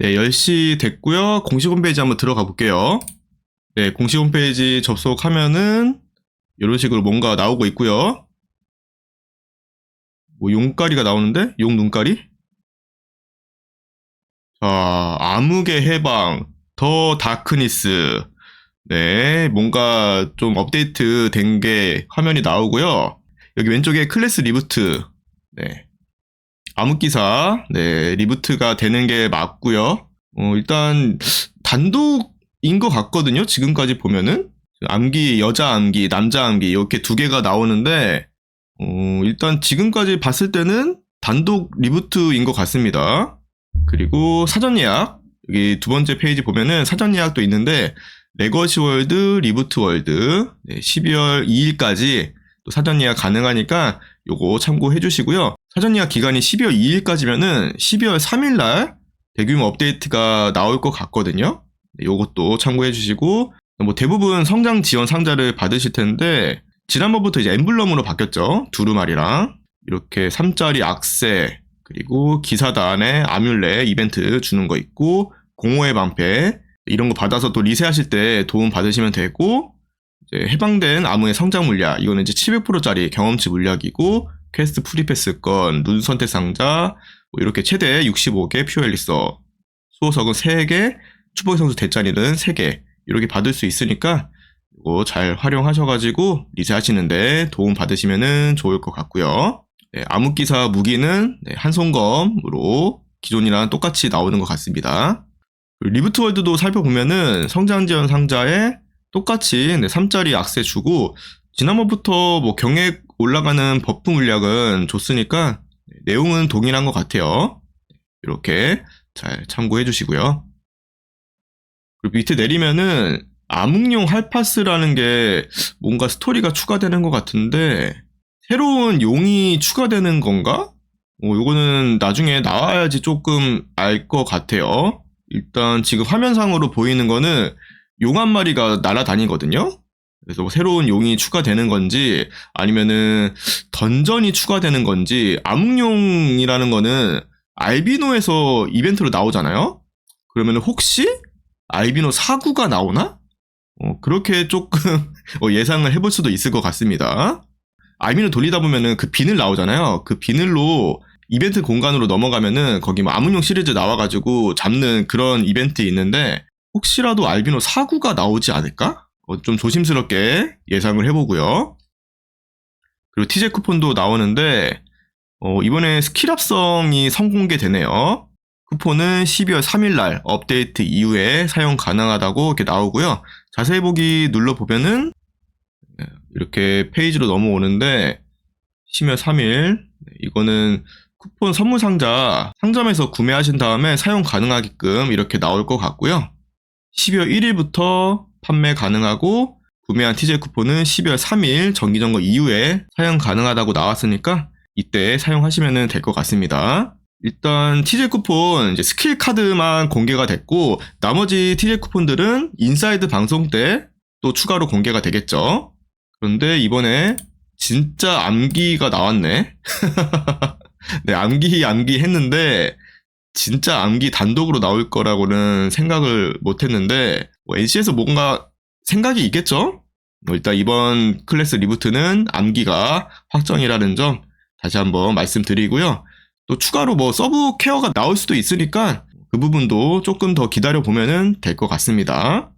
네, 10시 됐고요. 공식 홈페이지 한번 들어가 볼게요. 네, 공식 홈페이지 접속하면은 이런 식으로 뭔가 나오고 있고요. 뭐 용가리가 나오는데? 용 눈가리? 자, 암흑의 해방, 더 다크니스. 네, 뭔가 좀 업데이트 된 게 화면이 나오고요. 여기 왼쪽에 클래스 리부트. 네. 암흑기사, 네, 리부트가 되는 게 맞고요. 어, 일단 단독인 것 같거든요. 지금까지 보면은 암기, 여자 암기, 남자 암기 이렇게 두 개가 나오는데 어, 일단 지금까지 봤을 때는 단독 리부트인 것 같습니다. 그리고 사전 예약 여기 두 번째 페이지 보면은 사전 예약도 있는데 레거시 월드, 리부트 월드 네, 12월 2일까지 또 사전 예약 가능하니까 요거 참고해 주시고요. 사전 예약 기간이 12월 2일까지면은 12월 3일 날 대규모 업데이트가 나올 것 같거든요. 네, 요것도 참고해 주시고 뭐 대부분 성장 지원 상자를 받으실 텐데 지난번부터 이제 엠블럼으로 바뀌었죠. 두루마리랑 이렇게 3짜리 악세 그리고 기사단의 아뮬렛 이벤트 주는 거 있고 공허의 방패 이런 거 받아서 또 리세하실 때 도움 받으시면 되고 해방된 암흑의 성장 물약 이거는 이제 700%짜리 경험치 물약이고 퀘스트 프리패스권 눈 선택 상자 뭐 이렇게 최대 65개 퓨어엘리서 수호석은 3개 축복의 성수 대짜리는 3개 이렇게 받을 수 있으니까 이거 잘 활용하셔가지고 리세하시는데 도움 받으시면 좋을 것 같고요. 네, 암흑기사 무기는 네, 한손검으로 기존이랑 똑같이 나오는 것 같습니다. 리부트 월드도 살펴보면은 성장 지원 상자에 똑같이 네, 3짜리 악세 주고 지난번부터 뭐 경액 올라가는 버프 물약은 줬으니까 네, 내용은 동일한 것 같아요. 이렇게 잘 참고해 주시고요. 그리고 밑에 내리면은 암흑용 할파스라는 게 뭔가 스토리가 추가되는 것 같은데 새로운 용이 추가되는 건가? 어, 요거는 나중에 나와야지 조금 알 것 같아요. 일단 지금 화면상으로 보이는 거는 용 한 마리가 날아다니거든요. 그래서 뭐 새로운 용이 추가되는 건지 아니면은 던전이 추가되는 건지 암흑용이라는 거는 알비노에서 이벤트로 나오잖아요. 그러면 혹시 알비노 사구가 나오나? 어, 그렇게 조금 어, 예상을 해볼 수도 있을 것 같습니다. 알비노 돌리다 보면은 그 비늘 나오잖아요. 그 비늘로 이벤트 공간으로 넘어가면은 거기 뭐 암흑용 시리즈 나와가지고 잡는 그런 이벤트 있는데 혹시라도 알비노 사구가 나오지 않을까? 어, 좀 조심스럽게 예상을 해보고요. 그리고 TJ 쿠폰도 나오는데 어, 이번에 스킬 합성이 선공개 되네요. 쿠폰은 12월 3일날 업데이트 이후에 사용 가능하다고 이렇게 나오고요. 자세히 보기 눌러보면은 네, 이렇게 페이지로 넘어오는데 12월 3일 이거는 쿠폰 선물 상자 상점에서 구매하신 다음에 사용 가능하게끔 이렇게 나올 것 같고요. 12월 1일부터 판매 가능하고 구매한 TJ 쿠폰은 12월 3일 정기점거 이후에 사용 가능하다고 나왔으니까 이때 사용하시면 될 것 같습니다. 일단 TJ 쿠폰 이제 스킬 카드만 공개가 됐고 나머지 TJ 쿠폰들은 인사이드 방송 때 또 추가로 공개가 되겠죠. 그런데 이번에 진짜 암기가 나왔네. 네, 암기 암기 했는데 진짜 암기 단독으로 나올 거라고는 생각을 못 했는데 뭐 NC에서 뭔가 생각이 있겠죠? 뭐 일단 이번 클래스 리부트는 암기가 확정이라는 점 다시 한번 말씀드리고요. 또 추가로 뭐 서브 케어가 나올 수도 있으니까 그 부분도 조금 더 기다려 보면은 될 것 같습니다.